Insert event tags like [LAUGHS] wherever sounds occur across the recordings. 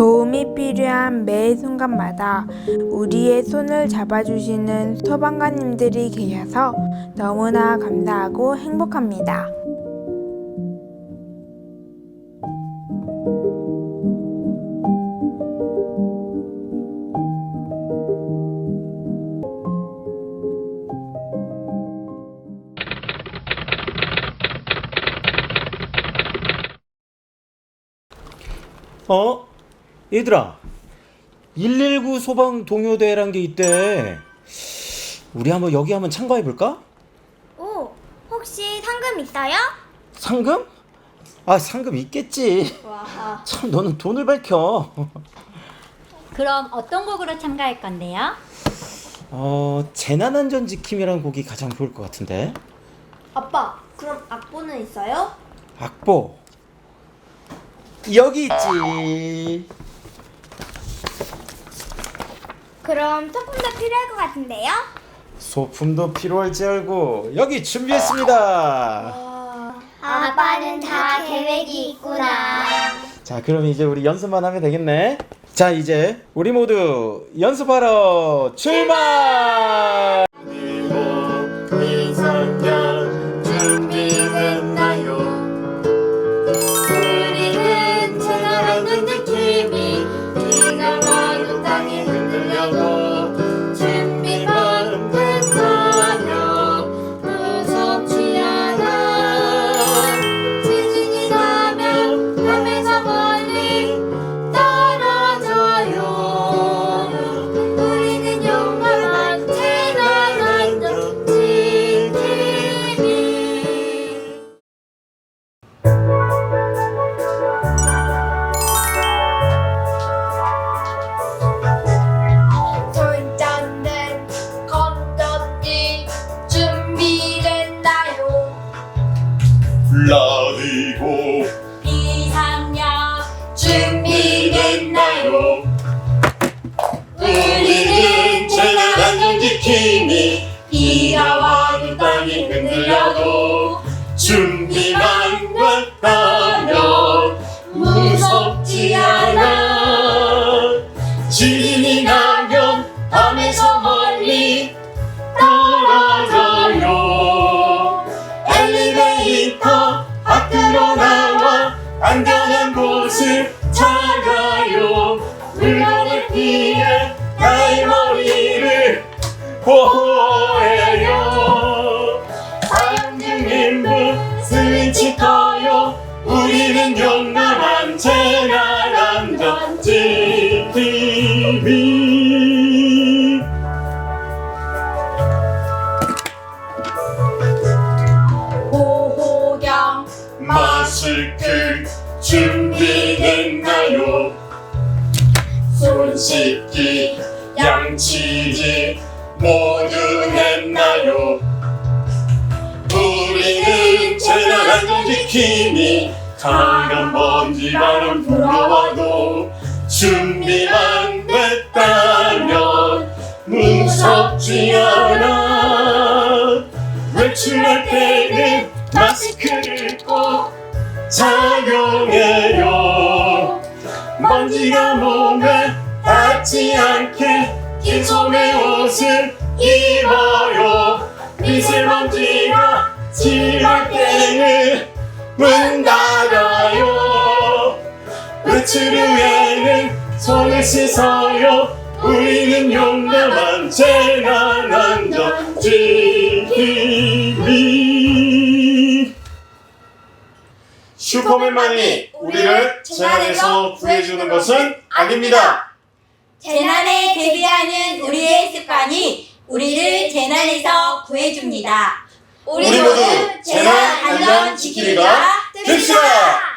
도움이 필요한 매 순간마다 우리의 손을 잡아주시는 소방관님들이 계셔서 너무나 감사하고 행복합니다. 어? 얘들아 119 소방 동요대회란 게 있대 우리 한번 여기 한번 참가해 볼까? 오, 혹시 상금 있어요? 상금? 아 상금 있겠지 와. 참 너는 돈을 밝혀 그럼 어떤 곡으로 참가할 건데요? 어 재난안전 지킴이라는 곡이 가장 좋을 것 같은데 아빠, 그럼 악보는 있어요? 악보 여기 있지 그럼 조금 더 필요할 것 같은데요? 소품도 필요할지 알고 여기 준비했습니다 아빠는 다 계획이 있구나. 자 그럼 이제 우리 연습만 하면 되겠네 자 이제 우리 모두 연습하러 출발 흔들려도 준비만 됐다면 무섭지 않아. 지진이 나면 밤에서 멀리 떨어져요. 엘리베이터 밖으로 나와 안전한 곳을 찾아요. 물건을 피해 나의 머리를 보호 재난안전지킴이 보호경 마스크 준비됐나요? 손 씻기 양치기 모두 했나요? 우리는 재난안전지킴이 강한 먼지 바람 불어와도 준비만 됐다면 무섭지 않아. 외출할 때는 마스크를 꼭 착용해요. 먼지가 몸에 닿지 않게 긴 소매 옷을 입어요. 미세먼지가 심할 때는 문 닫아요. 외출 후에는 씻어요 우리는 용감한 재난안전지킴이 슈퍼맨만이 우리를 재난에서 구해주는 것은 아닙니다. 재난에 대비하는 우리의 습관이 우리를 재난에서 구해줍니다. 우리 우리 모두 재난 안전 지키기가 됩시다.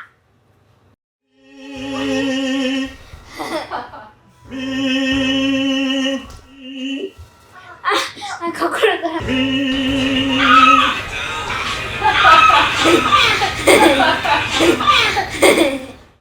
아, 아 거꾸로 돌아. 음. [LAUGHS]